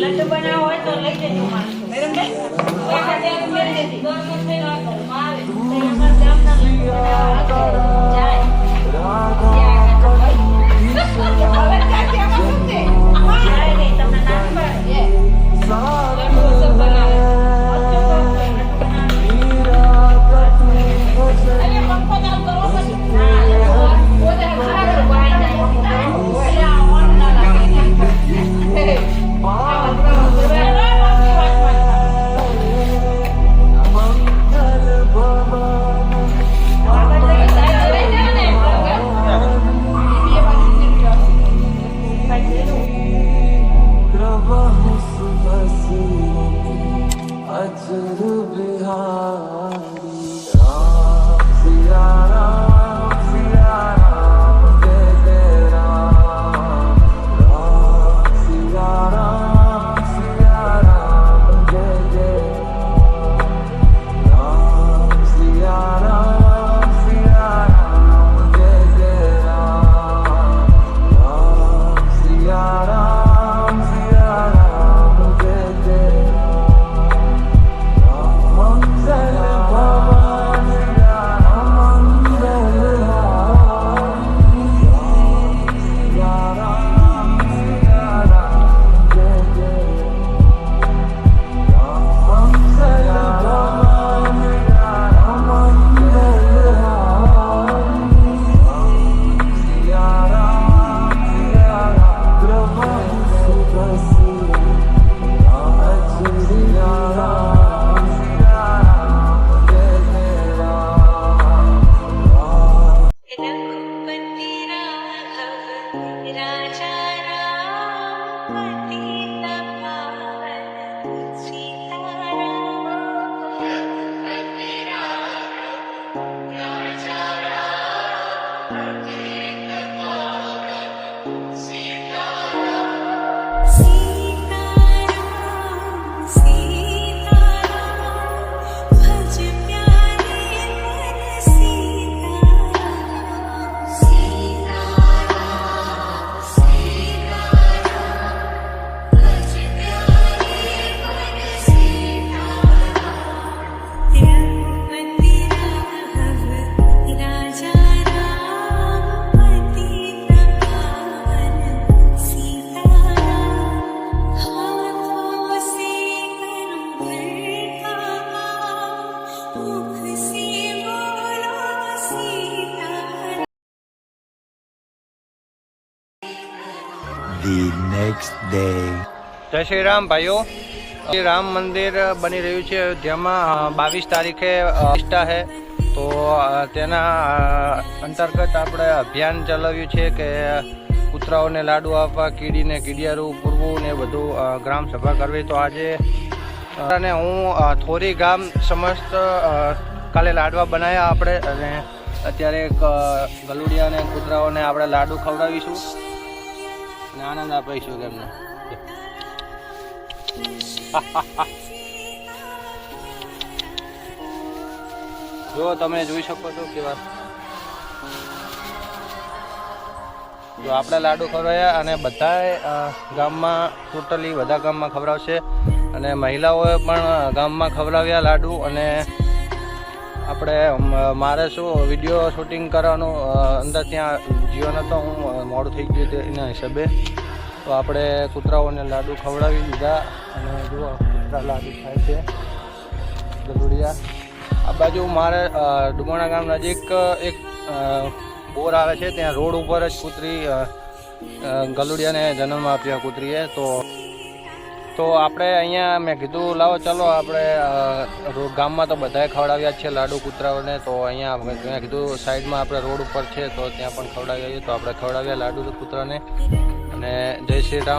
લડ્ડુ બનાવો હોય તો લઈ જજો માણસો મેડમ ને ત્યાં મેળવી દેતી ગવર્મેન્ટ થઈ આવે ગામના લડ્ડુ જાય લડ્ડુ the next day. જય શ્રી રામ ભાઈઓ. શ્રી રામ મંદિર બની રહ્યું છે. જેમાં બાવીસ તારીખે નિષ્ઠા છે તો તેના અંતર્ગત આપણે અભિયાન ચલાવ્યું છે કે કૂતરાઓને લાડુ આપવા, કીડીને કીડિયારું, પૂરવું ને બધું ગ્રામ સભા કરવી. તો આજે અને હું થોરી ગામ સમસ્ત કાલે લાડવા બનાવ્યા આપણે. અને અત્યારે ગલુડિયા અને કૂતરાઓને આપણે લાડુ ખવડાવીશું. અને આનંદ આપીશું તેમને. જો તમે જોઈ શકો છો કેવા જો આપણે લાડુ ખવડાવ્યા અને બધા ગામમાં, ટોટલી બધા ગામમાં ખવડાવશે. અને મહિલાઓએ પણ ગામમાં ખવડાવ્યા લાડુ અને આપણે મારે શું વીડિયો શૂટિંગ કરવાનું અંદર ત્યાં જીવન હતો, હું મોડું થઈ ગયું તે એના હિસાબે. તો આપણે કૂતરાઓને લાડુ ખવડાવી દીધા અને જુઓ, કૂતરા લાડુ ખાય છે. ગલુડિયા આ બાજુ મારે ડુમોણા ગામ નજીક એક બોર આવે છે, ત્યાં રોડ ઉપર જ કૂતરી ગલુડિયાને જન્મ આપ્યા કૂતરીએ, તો તો આપણે અહીંયા મેં કીધું, લાવો ચાલો આપણે ગામમાં તો બધાએ ખવડાવ્યા છે લાડુ કૂતરાઓને, તો અહીંયા મેં કીધું સાઈડમાં આપણે રોડ ઉપર છે, તો ત્યાં પણ ખવડાવ્યા તો આપણે ખવડાવ્યા લાડુ કૂતરાને. અને જય શ્રી રામ.